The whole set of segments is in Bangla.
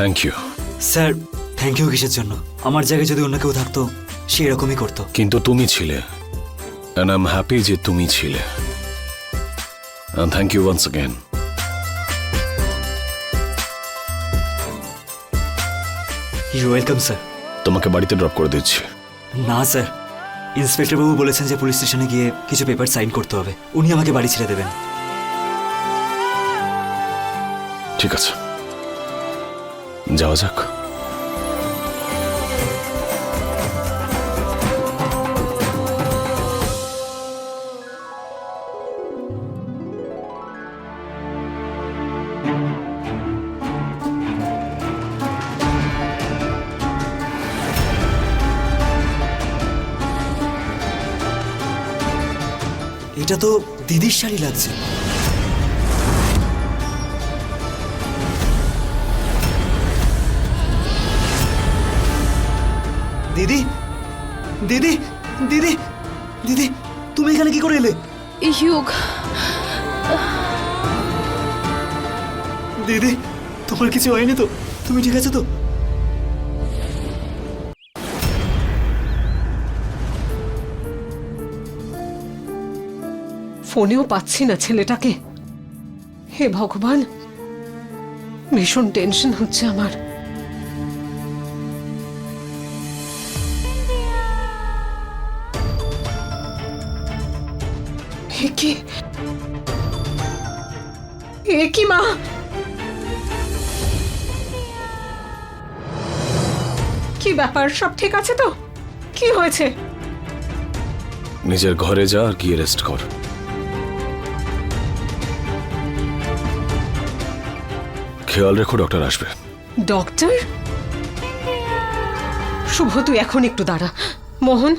Thank you sir thank you কিসের জন্য? আমার জায়গায় যদি অন্য কেউ থাকতো সে এরকমই করতো। কিন্তু তুমি ছিলে। অ্যান্ড আই এম হ্যাপি যে তুমি ছিলে। Thank you once again you welcome sir তোমাকে বাড়িতে ড্রপ করে দিচ্ছি। না স্যার ইন্সপেক্টর বাবু বলেছেন যে পুলিশ স্টেশনে গিয়ে কিছু পেপার সাইন করতে হবে। উনি আমাকে বাড়ি ছেড়ে দেবেন। ঠিক আছে। যাওয়া যাক। এটা তো দিদির শাড়ি লাগছে। দিদি দিদি দিদি দিদি তুমি এখানে কি করে এলে? ইউগ দিদি তোমার কিছু হয়নি তো? তুমি ঠিক আছে তো? ফোনেও পাচ্ছি না ছেলেটাকে। হে ভগবান ভীষণ টেনশন হচ্ছে আমার। কি এ কি মা। কি ব্যাপার সব ঠিক আছে তো? কি হয়েছে? নিজের ঘরে যা আর গিয়ে রেস্ট কর। খেয়াল রেখো ডক্টর আসবে। ডক্টর শুভ তুই এখন একটু দাঁড়া। মোহন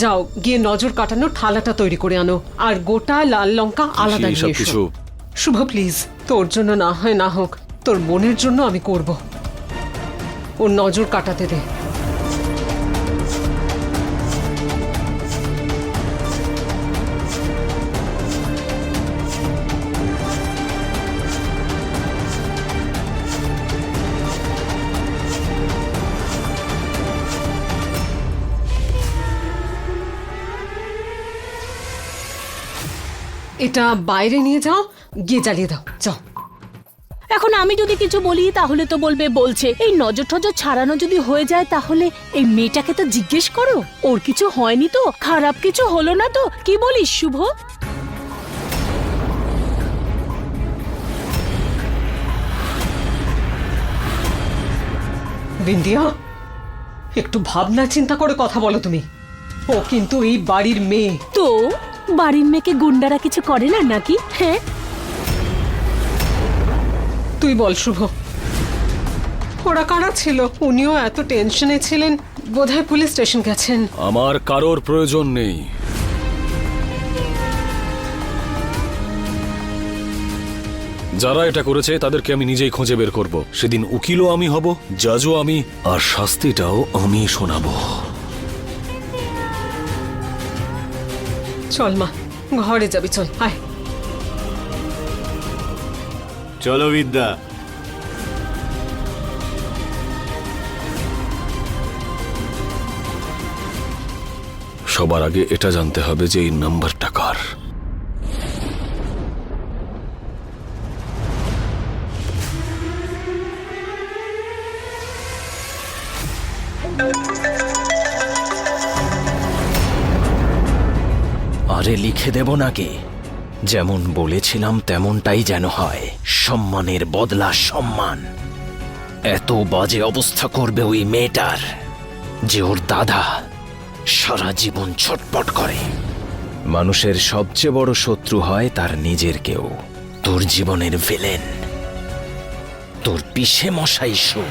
যাও গিয়ে নজর কাটানোর থালাটা তৈরি করে আনো। আর গোটা লাল লঙ্কা আলাদা নিয়ে কিছু এসো। শুভ প্লিজ তোর জন্য না হয় না হোক তোর মনের জন্য আমি করব। ওর নজর কাটাতে দে। এটা বাইরে নিয়ে যাও গিয়ে জ্বালিয়ে দাও। যাও। এখন আমি যদি কিছু বলি তাহলে তো বলবে বলছে এই নজর টজর ছাড়ানো যদি হয়ে যায় তাহলে এই মেয়েটাকে তো জিজ্ঞেস করো। ওর কিছু হয়নি তো খারাপ কিছু হলো না তো কি বলিস শুভ? বিন্দিয়া একটু ভাবনা চিন্তা করে কথা বলো তুমি। ও কিন্তু এই বাড়ির মেয়ে। তো? বাড়ির মেয়েকে গুন্ডারা কিছু করে না নাকি? হ্যাঁ? তুই বল শুভ। ওরা কারা ছিল? উনিও এত টেনশনে ছিলেন। বোধহয় পুলিশ স্টেশন গেছেন। আমার কারোর প্রয়োজন নেই। যারা এটা করেছে তাদেরকে আমি নিজেই খুঁজে বের করব। সেদিন উকিলও আমি হব জাজও আমি আর শাস্তিটাও আমি শোনাবো। চল মা ঘরে যাবি চল আয়। চলো বিদ্যা। সবার আগে এটা জানতে হবে যে এই নাম্বারটা কার। আরে লিখে দেব নাকি যেমন বলেছিলাম তেমনটাই যেন হয়। সম্মানের বদলা সম্মান। এত বাজে অবস্থা করবে ওই মেয়েটার, যে ওর দাদা সারা জীবন ছটপট করে। মানুষের সবচেয়ে বড় শত্রু হয় তার নিজের কেউ। তোর জীবনের ভিলেন তোর পিসে মশাই শো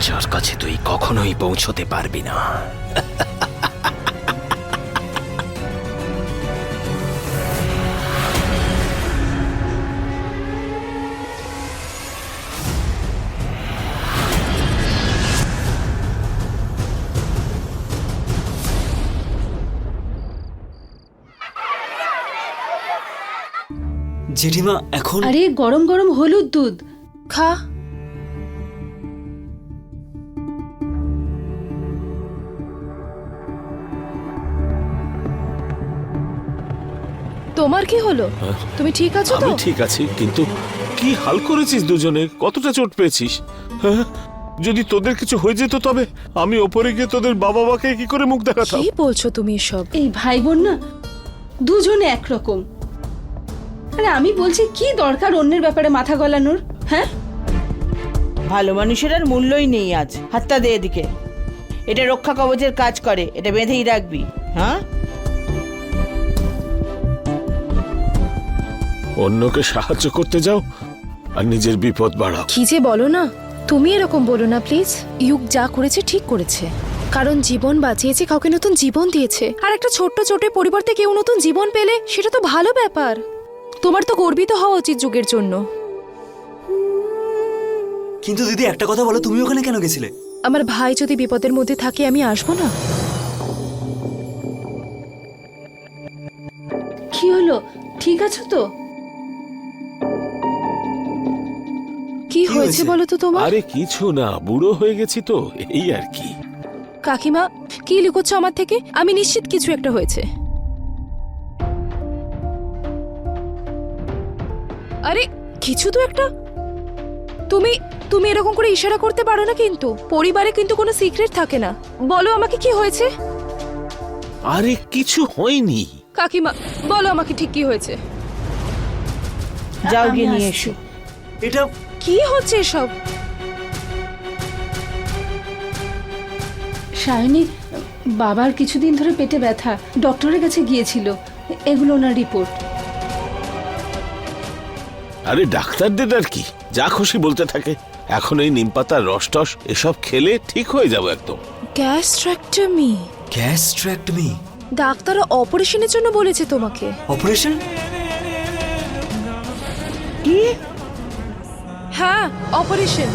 যার কাছে তুই কখনোই পৌঁছতে পারবি না। জেঠিমা এখন আরে গরম গরম হলুদ দুধ। খা। তোমার কি হলো? হ্যাঁ। তুমি ঠিক আছো তো? আমি ঠিক আছি কিন্তু কি হাল করেছিস দুজনে? কতটা চোট পেয়েছিস? হ্যাঁ? যদি তোদের কিছু হয়ে যেত তবে আমি ওপরে গিয়ে তোদের বাবা মাকে কি করে মুখ দেখাতাম? কি বলছো তুমি সব এই ভাই বোন না দুজনে একরকম। আরে আমি বলছি কি দরকার অন্যের ব্যাপারে মাথা গলানোর? হ্যাঁ? ভালো মানুষের আর মূল্যই নেই আজ। হাতটা দে এদিকে। এটা রক্ষা কবচের কাজ করে এটা বেঁধেই রাখবি। হ্যাঁ? অন্যকে সাহায্য করতে যাও আর নিজের বিপদ বাড়াও। কি যে বলো না তুমি এরকম বলো না প্লিজ। ইউক যা করেছে ঠিক করেছে। কারণ জীবন বাঁচিয়েছে কাউকে নতুন জীবন দিয়েছে। আর একটা ছোট্ট চোটের পরিবর্তে কেউ নতুন জীবন পেলে সেটা তো ভালো ব্যাপার। তোমার তো গর্বিত হওয়া উচিত যুগের জন্য। কিন্তু দিদি একটা কথা বলো তুমি ওখানে কেন গেছিলে? আমার ভাই যদি বিপদের মধ্যে থাকে আমি আসব না। কি হলো? ঠিক আছো তো? কি হয়েছে? বলো তো তোমার? আরে কিছু না বুড়ো হয়ে গেছি তো এই আর কি। কাকিমা কি লুকোচ্ছ আমার থেকে? আমি নিশ্চিত কিছু একটা হয়েছে। আরে কিছু তো একটা। তুমি তুমি এরকম করে ইশারা করতে পারো না কিন্তু। পরিবারে কিন্তু কোনো সিক্রেট থাকে না। বলো আমাকে কি হয়েছে? আরে কিছু হয়নি। কাকিমা বলো আমাকে ঠিক কি হয়েছে। যাও গিয়ে নিয়ে এসো। এটা কি হচ্ছে এসব? সায়নী বাবার কিছুদিন ধরে পেটে ব্যথা। ডক্টরের কাছে গিয়েছিল। এগুলো ওনার রিপোর্ট। আরে ডাক্তারদের আর কি? যা খুশি বলতে থাকে। এখন এই নিম পাতার রস টস এসব খেলে ঠিক হয়ে যাব একদম। গ্যাস্ট্রাক্টমি গ্যাস্ট্র্যাক্টমি ডাক্তার অপারেশনের জন্য বলেছে তোমাকে। অপারেশন? হ্যাঁ অপারেশন।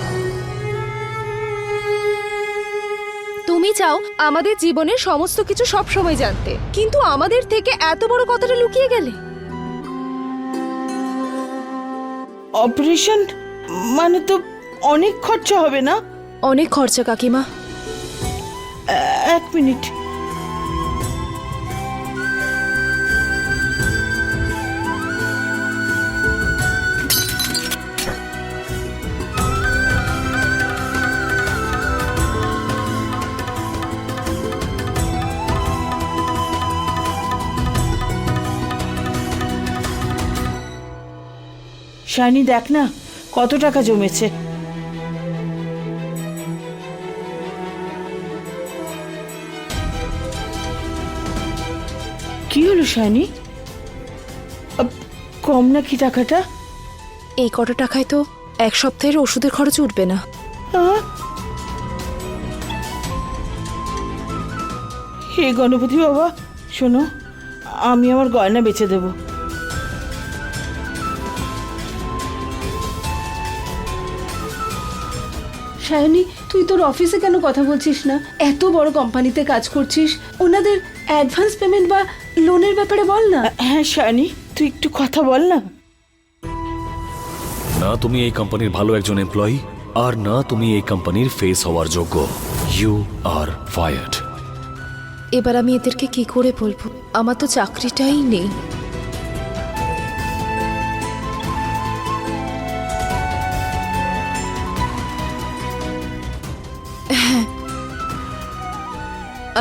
তুমি চাও আমাদের জীবনের সমস্ত কিছু সব সময় জানতে। কিন্তু আমাদের থেকে এত বড় কথাটা লুকিয়ে গেলে? অপারেশন মানে তো অনেক খরচা হবে না? অনেক খরচা কাকিমা। এক মিনিট। শাইনি দেখ না কত টাকা জমেছে। কি হলো শাইনি? কম নাকি টাকাটা? এই কটা টাকায় তো এক সপ্তাহের ওষুধের খরচ উঠবে না? হে গণপতি বাবা শোনো আমি আমার গয়না বেচে দেবো। সায়নী তুই তোর অফিসে কেন কথা বলছিস না? এত বড় কোম্পানিতে কাজ করছিস। ওনাদের অ্যাডভান্স পেমেন্ট বা লোনের ব্যাপারে বল না। হ্যাঁ শানি তুই একটু কথা বল না। না তুমি এই কোম্পানির ভালো একজন এমপ্লয়ি আর না তুমি এই কোম্পানির ফেস হওয়ার যোগ্য। ইউ আর ফায়ার্ড এবার আমি এদেরকে কি করে বলব? আমার তো চাকরিটাই নেই।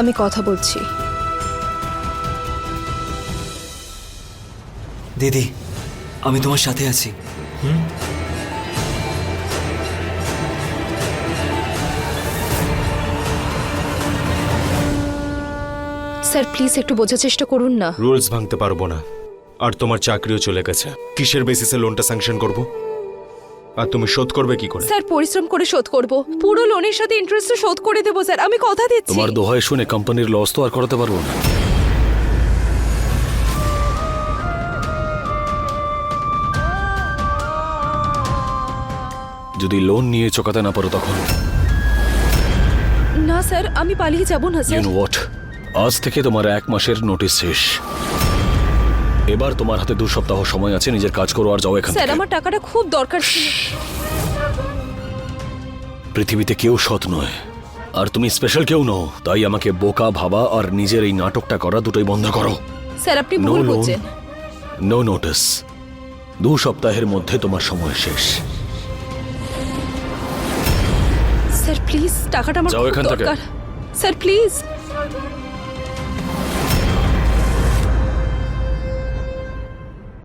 আমি কথা বলছি। দিদি আমি তোমার সাথে আছি। হুম? স্যার প্লিজ একটু বোঝার চেষ্টা করুন না। রুলস ভাঙতে পারব না। আর তোমার চাকরিও চলে গেছে। কিসের বেসিসে লোনটা স্যাংশন করব? আর তুমি শোধ করবে কি করে? স্যার পরিশ্রম করে শোধ করব। পুরো লোনের সাথে ইন্টারেস্ট শোধ করে দেবো স্যার। আমি কথা দিচ্ছি। তোমার দোহাই শুনে কোম্পানির লস তো আর করাতে পারব না। যদি লোন নিয়ে চোকাতে না পারো তখন? না স্যার আমি পালিয়ে যাব না ইউ স্যার নো হোয়াট আজ থেকে তোমার এক মাসের নোটিস শেষ। এবার তোমার হাতে দু সপ্তাহ সময় আছে নিজের কাজ করো আর যাও এখান স্যার থেকে। আমার টাকাটা খুব দরকার ছিল। পৃথিবীতে কেউ সৎ নয় আর তুমি স্পেশাল কেউ নও তাই আমাকে বোকা ভাবা আর নিজের এই নাটকটা করা দুটোই বন্ধ করো। স্যার আপনি No ভুল করছেন নো নোটিস দু সপ্তাহের মধ্যে তোমার সময় শেষ। স্যার প্লিজ টাকাটা আমার যাও খুব এখান থেকে। দরকার। Sir please.